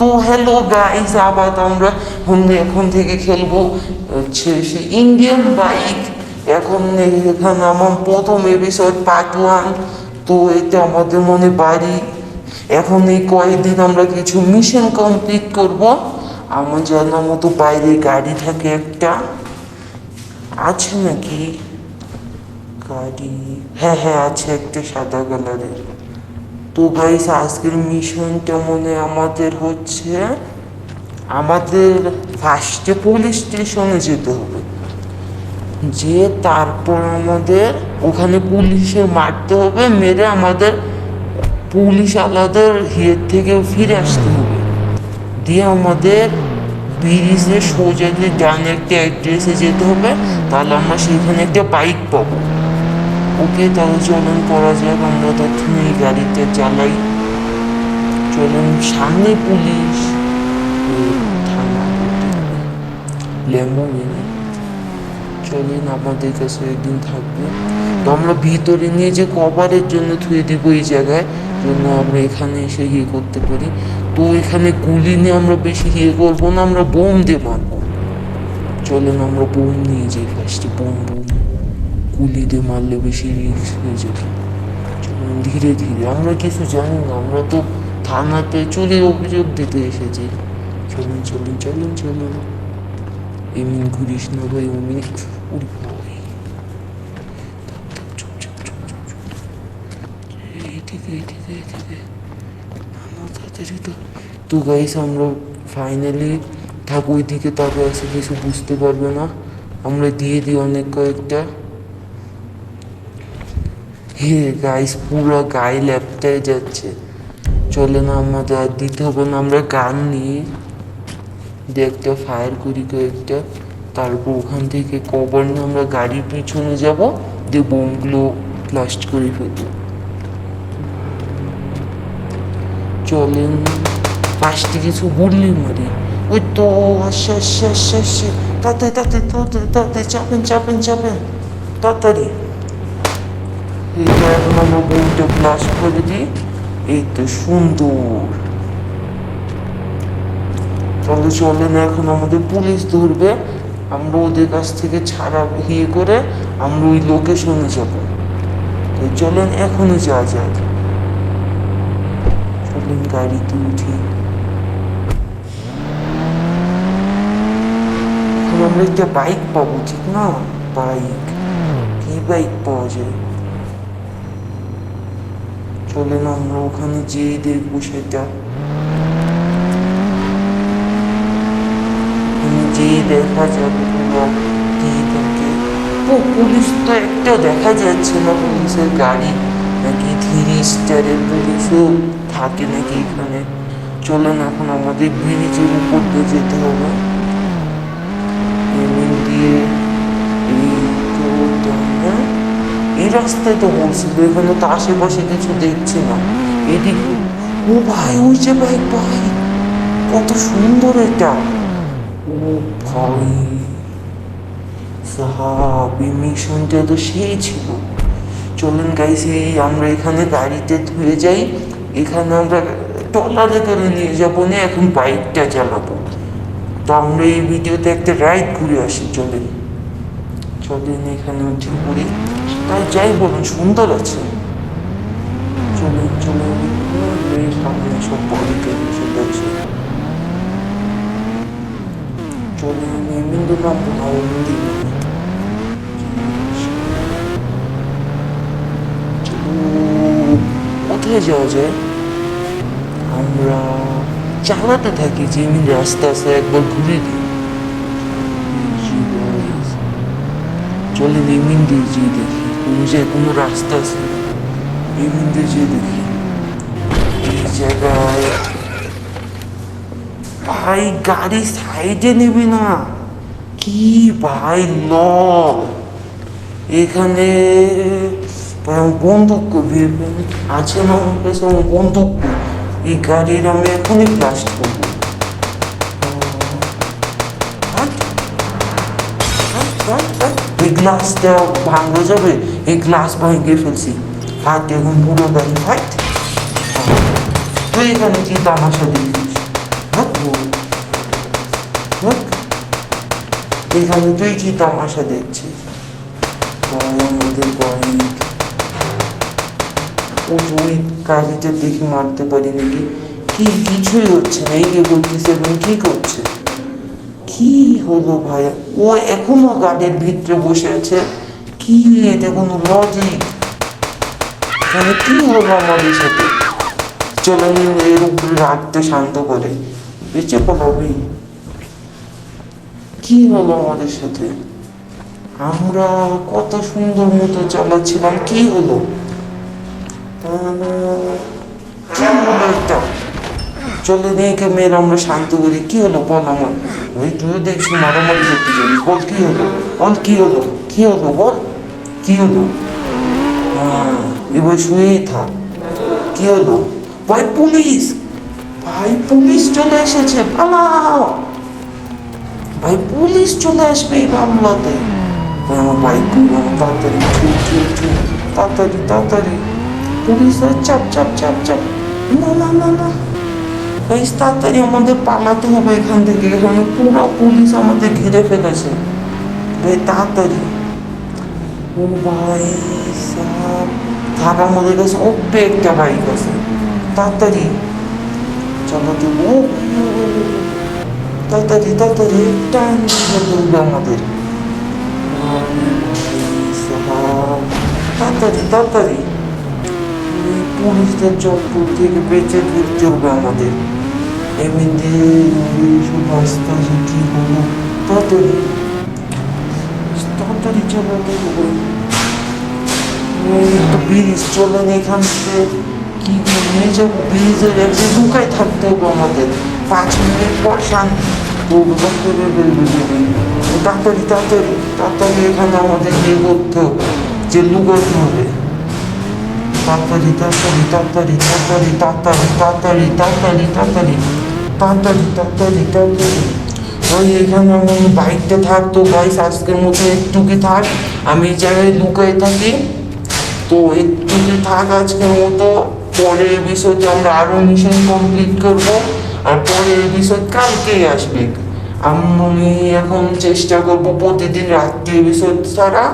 তো hello guys আবার আমরা এখন থেকে খেলব। হচ্ছে সে ইন্ডিয়ান বাইক এখন এখানে আমার প্রথম এপিসোড পার্ট ওয়ান তো এটা আমাদের মনে বাড়ি। এখন এই কয়েকদিন আমরা কিছু মিশন কমপ্লিট করব। আমার জানার মতো বাইরে গাড়ি থাকে একটা। আছে নাকি? গাড়ি? হ্যাঁ হ্যাঁ আছে একটা সাদা কালারের তো গাইস আজকের মিশনটা মনে আমাদের হচ্ছে আমাদের ফার্স্টে পুলিশ স্টেশনে যেতে হবে। যে তারপর আমাদের ওখানে পুলিশে মারতে হবে, মেরে আমাদের পুলিশ আলাদের হিয়ের থেকে ফিরে আসতে হবে। দিয়ে আমাদের ব্রিজে সোজা দিয়ে ডান একটা অ্যাড্রেসে যেতে হবে, তাহলে আমরা সেখানে একটা বাইক পাবো। ওকে তাহলে চলুন করা যাক, আমরা তখন এই গাড়িতে চালাই। চলুন সামনে পুলিশ। থানা চলুন আমাদের কাছে একদিন থাকবে। তো আমরা ভিতরে নিয়ে যে কভারের জন্য থুয়ে দিব এই জায়গায়, জন্য আমরা এখানে এসে ইয়ে করতে পারি। তো এখানে গুলি নিয়ে আমরা বেশি ইয়ে করব না, আমরা বোম দিয়ে মারবো। চলুন আমরা বোম নিয়ে যাই ফার্স্টে বোম বোম। গুলি দিয়ে মারলে বেশি রিস্ক হয়ে যাবে ধীরে ধীরে। আমরা কিছু জানি না, আমরা তো থানাতে চলে অভিযোগ দিতে এসেছি। চলুন চলুন চলুন চলুন। এমনি ঘুরিস না ভাই অমনি তো। গাইস আমরা ফাইনালি থাক ওইদিকে তাকে আছে, কিছু বুঝতে পারবে না। আমরা দিয়ে দিই অনেক কয়েকটা। হে গাইস পুরো গায়ে ল্যাপটায় যাচ্ছে। চলে না আমাদের আর দিতে হবে না, আমরা গান নিয়ে একটা ফায়ার করি কয়েকটা। তারপর ওখান থেকে কভার নিয়ে আমরা গাড়ির পিছনে যাব, দিয়ে বোমগুলো ব্লাস্ট করে ফেলব। চলেন ফার্স্টে কিছু গুলি মারি। ওই তো, আসছে আসছে আসছে আসছে। তাড়াতাড়ি তাড়াতাড়ি তাড়াতাড়ি তাড়াতাড়ি, চাপেন চাপেন চাপেন। তাড়াতাড়ি। এইটা এখন আমরা বোমটা করে দিই এই তো সুন্দর তাহলে চলেন এখন আমাদের পুলিশ ধরবে। আমরা ওদের কাছ থেকে ছাড়া ইয়ে করে আমরা ওই লোকেশনে যাব তো চলেন এখনই যাওয়া যাক চলেন গাড়িতে উঠি এখন আমরা একটা বাইক পাবো, ঠিক না? বাইক। কি বাইক পাওয়া যায় চলেন আমরা ওখানে যেয়ে দেখব সেটা। যেয়ে দেখা যাবে থাকে পুলিশ তো একটা দেখা যাচ্ছে না, পুলিশের গাড়ি। নাকি থ্রি স্টারের পুলিশও থাকে নাকি এখানে। চলেন, এখন আমাদের ব্রিজের উপর দিয়ে যেতে হবে। দিয়ে এই তো। এই রাস্তায় তো বলছিল এখানে তো আশেপাশে কিছু দেখছি না। এদিকে ও ভাই, ওই যে বাইক ভাই, কত সুন্দর এটা। ও ভাই, সাহাব মিশনটা তো সেই ছিল। চলুন এই আমরা এখানে গাড়িতে ধুয়ে যাই। এখানে আমরা টলারে করে নিয়ে যাব, না এখন বাইকটা চালাবো। তো আমরা এই ভিডিওতে একটা রাইড ঘুরে আসি, চলেন। চলেন এখানে উঠে পড়ি। তাই যাই বলুন, সুন্দর আছে। নামবো না কোথায় যাওয়া যায়? আমরা চালাতে থাকি যে এমনি রাস্তা আছে, একবার ঘুরে দিই চলে এমিন দিয়ে দেখি। যে কোনো রাস্তা আছে এমিন দিয়ে দেখি, এই জায়গায় ভাই গাড়ি সাইডে নেবে না। কি ভাই ল এখানে কবি আছে না আমার এই গাড়ির আমি এখনই ব্লাস্ট করব। হাট। এই ভাঙা যাবে এই গ্লাস ফেলছি হাত পুরো দেখি হাই তুই এখানে কি তামাশা দেখিস এখানে তুই কি তামাশা দেখছিস আমাদের দেখি মারতে পারি নাকি কি কিছুই হচ্ছে না এই করতেছে এবং কি করছে কি হলো ভাই? ও এখনও গাড়ির ভিতরে বসে আছে। কি এটা কোনো লজিক মানে কি হলো আমাদের সাথে? চলে এর উপরে রাগটা শান্ত করে। বেঁচে পড়াবি কি হলো আমাদের সাথে? আমরা কত সুন্দর মতো চালাচ্ছিলাম, কি হলো? চলে মেয়েকে মেয়ের আমরা শান্ত করি কি হলো বল আমার? ওই তুই দেখছি মারামারি করতে যাবি বল কি হলো? বল কি হলো? কি হলো বল? কি হলো? হ্যাঁ, এবার শুয়েই থাক। কি হলো? ভাই পুলিশ! ভাই পুলিশ চলে এসেছে পালাও! ভাই পুলিশ চলে আসবে এই মামলাতে। ভাই, আমার বাইক তাড়াতাড়ি তাড়াতাড়ি তাড়াতাড়ি। পুলিশ চাপ চাপ চাপ চাপ। না না না না। ভাই তাড়াতাড়ি আমাদের পালাতে হবে এখান থেকে। এখানে পুরো পুলিশ আমাদের ঘিরে ফেলেছে। ভাই তাড়াতাড়ি। ও ভাই সাব থাকা আমাদের কাছে অব্যে একটা বাইক আছে তাড়াতাড়ি। চলো ও। তাড়াতাড়ি তাড়াতাড়ি। টান ধরবে আমাদের। সাহাব, তাড়াতাড়ি। তাড়াতাড়ি পুলিশদের চক্কর থেকে বেঁচে ফিরতে হবে আমাদের। এমনিতে এইসব রাস্তা যে কি হলো তাড়াতাড়ি তাড়াতাড়ি চালাতে হবে এই তো ব্রিজ চলেন এখান থেকে। কি যাব ব্রিজের একদিন লুকায় থাকতে হবে আমাদের। পাঁচ মিনিট পর শান্তি। তাড়াতাড়ি তাড়াতাড়ি তাড়াতাড়ি এখানে আমাদের ইয়ে করতে হবে, যে লুকাতে হবে। তাড়াতাড়ি তাড়াতাড়ি তাড়াতাড়ি তাড়াতাড়ি তাড়াতাড়ি তাড়াতাড়ি তাড়াতাড়ি তাড়াতাড়ি। তাড়াতাড়ি তাড়াতাড়ি ওই এখানে আমার বাইকটা থাকতো গাইস আজকের মতো একটুকি থাক। আমি জায়গায় লুকাই থাকি। তো একটুকি থাক আজকের মতো। পরের এপিসোডে আমরা আরও মিশন কমপ্লিট করব। আর পরের এপিসোড কালকেই আসবে। আমি এখন চেষ্টা করব প্রতিদিন রাত্রি এপিসোড ছাড়া